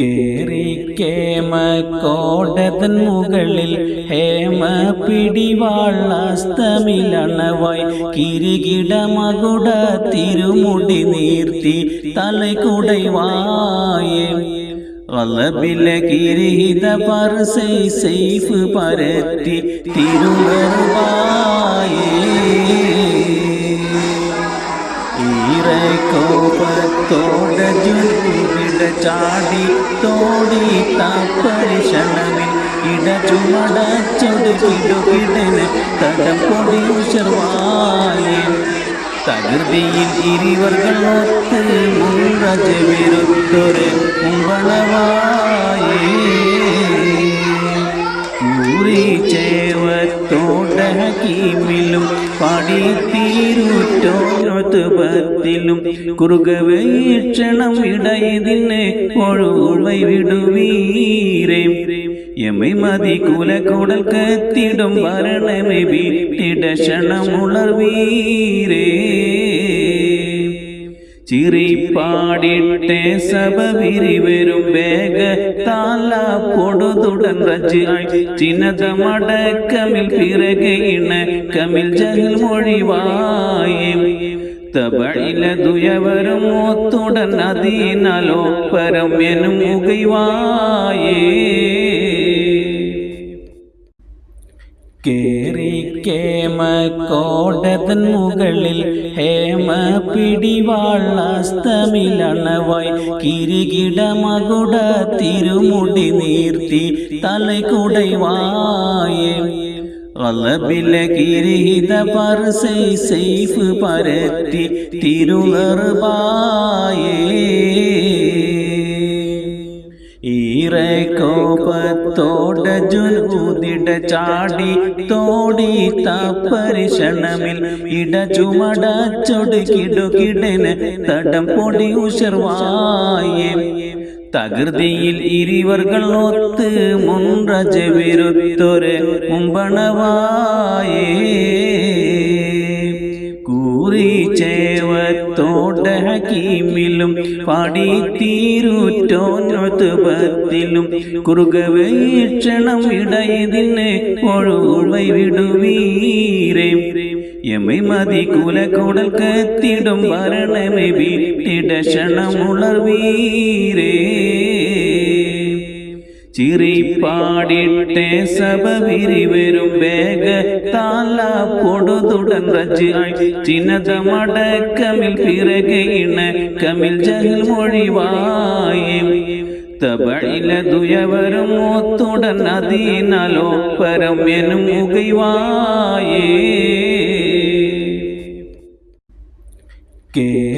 കേറി കേമ കോടതൻ മുകളിൽ ഹേമ പിടിവാളസ്തമിലണവായി കിരികിട മകുട തിരുമുടി നീർത്തി തലകുടൈവായേ. വല്ലബിലെ കിരീത പർസൈ സൈഫ് പരത്തി തിരുവരുവായേ. ഈറക്കോപത്തോട ജുവിട ചാടി തോടി താപ്പരിഷണമിൽ ഇട ചുമടച്ചൊടു കിടുകിടന് തടം പൊടി ഉഷർവായി തകൃതിയിൽ ഇരുവർകൾ ഒത്ത് മുൻറജ വിരുത്തൊരു കുമ്പളവായേ ൂറി ചേവത്തോടകീമിലും കുറുകവേക്ഷണം ഇടയതിനെ ഒഴുവൈ വിടുവീരേ. എമ്മை മതി കുലകൂടൽ കത്തിടും ഭരണമേ വീട്ടിടക്ഷണമുളർവീരേ ചിറിപ്പാടിട്ടെ സബവിരി വരും വേഗ താല പൊടുതുടൻ റജായി ചിന്നത മടക്കമിൽ പിറകെ ഇണ കമിൽ ജഹിൽ മൊഴിവായും. തബഴില ദുയവരും ഒത്തുടൻ അതീനാലോ എനും മുകൈവായേ കേറി കേമ കോടതൻ മുകളിൽ ഹേമ പിടിവാളസ്തമിലണവായി കിരികിട മകുട തിരുമുടി നീർത്തി തലകുടൈവായേ. അലബിലെ കിരീത പർസൈ സൈഫ് പരത്തി തിരുളർവായേ. ഈറക്കോപത്തോട ജുനൂതിട ചാടി തോടി താപ്പരിഷണമിൽ ഇട ചുമടച്ചൊടു കിടുകിടന് തടം പൊടി ഉഷർവായേ തകൃതിയിൽ ഇരുവർകൾ ഒത്ത് മുൻറജ വിരുത്തൊരു മുമ്പണവായേ. ചേവത്തോട ഹക്കീമിലും പാടി തീരുറ്റോന്നൊത്തുപത്തിലും കുറുകവീക്ഷണം ഇടയതിന് ഒഴുവൈ വിടുവീരേ. എമ്മை മതി കുലകൂടൽ കത്തിടും ഭരണമേ വീട്ടിടക്ഷണമുളർവീരേ ചിറിപ്പാടിട്ടെ സഭ വിരിവരും വേഗ താല കൊടുതുടൻ റജായി ചിന്നത മടക്കമിൽ പിറകെ ഇണ കമിൽ ജഹിൽ മൊഴിവായും. തബഴില ദുയവരും ഒത്തുടൻ അതീനാലോ പരം എനും മുകൈവായേ കേമ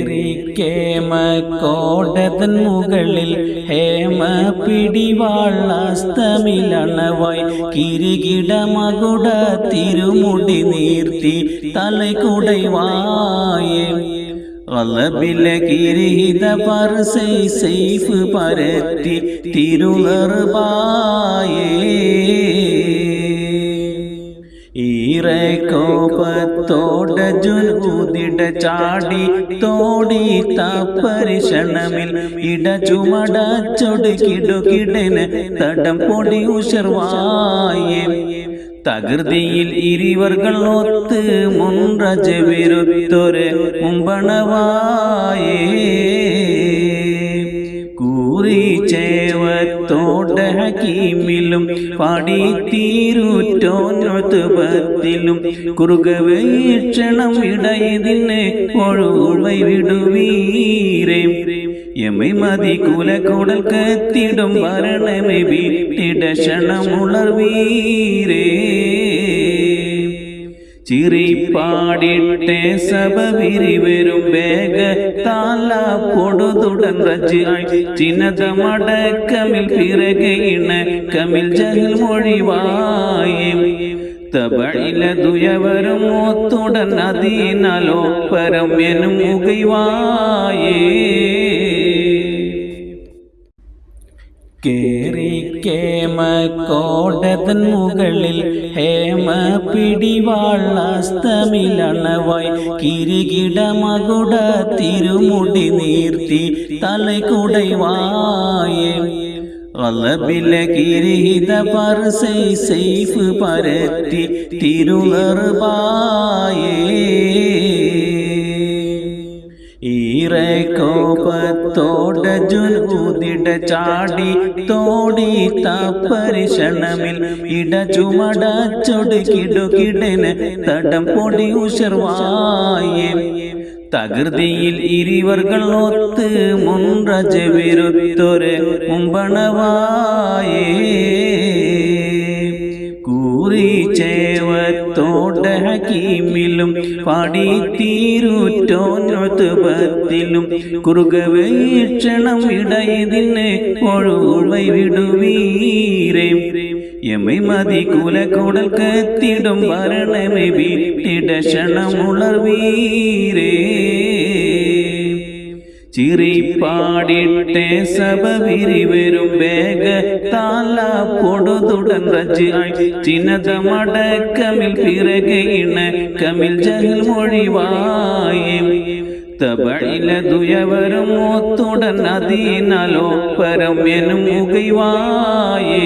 കോടതൻ മുകളിൽ ഹേമ പിടിവാളസ്തമിലണവായി കിരികിട മകുട തിരുമുടി നീർത്തി തലകുടൈവായേ. അലബിലെ കിരീത പർസൈ സൈഫ് പരത്തി തിരുളർവായേ. ഈറക്കോപത്തോട ജുനൂതിട ചാടി തോടി താപ്പരിഷണമിൽ ഇട ചുമടച്ചൊടുക്കിടുകിടന് തടം പൊടി ഉഷർവായേ തകൃതിയിൽ ഇരുവർകൾ ഒത്ത് മുൻറജ വിരുത്തൊരു മുമ്പണവായേ. കൂറി ചേവത്തോട ഹക്കീമിലും പാടി കുറുക കുറുകവീക്ഷണം ഇടയതിന് ഒഴുവൈ വിടുവീരേ. എമ്മൈ മതി കുലകൂടൽ കത്തിടും ഭരണമേ വീട്ടിടക്ഷണമുളർവീരേ ചിറിപ്പാടിട്ടെ സഭ വിരിവരും വേഗ താല പൊടുതുടൻ റജായി ചിന്നത മടക്കമിൽ കമിൽ ജഹിൽ മൊഴിവായും. തബഴില ദുയവരും ഒത്തുടൻ അതീനാലോ പരം എനും മുകൈവായേ കേമ കോടതൻ മുകളിൽ ഹേമ പിടിവാളസ്തമിലണവായി കിരികിടമകുട തിരുമുടി നീർത്തി തലകുടൈവായേ. അലബിലെ കിരീത പർസൈ സൈഫ് പരത്തി ഈറെ കോപത്തോട ജുനൂതിട ചാടി തോടി താപ്പരിശണമിൽ ഇട ചുമടച്ചൊടുക്കിടുകിടന് തടം പൊടി ഉഷർവായേ തകൃതിയിൽ ഇരുവർകൾ ഒത്ത് മുൻറജ വിരുത്തൊരു മുമ്പണവായേ. കൂറി ചേവത്തോട് ഹക്കീമിലും പാടി തീരുറ്റോന്നൊത്തുപത്തിലും കുറുകവേക്ഷണം ഇടയതിന് ഒഴുവൈ വിടുവീരേ. കുല കൂടൽ കത്തിടും ഭരണമേ വീട്ടിടക്ഷണമുളർവീരേ ചിറിപ്പാടിട്ടെ സഭ വിരിവരും വേഗ താല പൊടുതുടൻ റജായി ചിനതമടക്കമിൽ പിറകയിണ കമിൽ ജഹിൽ മൊഴിവായും. തബഴില ദുയവരും ഒത്തുടൻ അതീനലോ പരം എനും മുകൈവായേ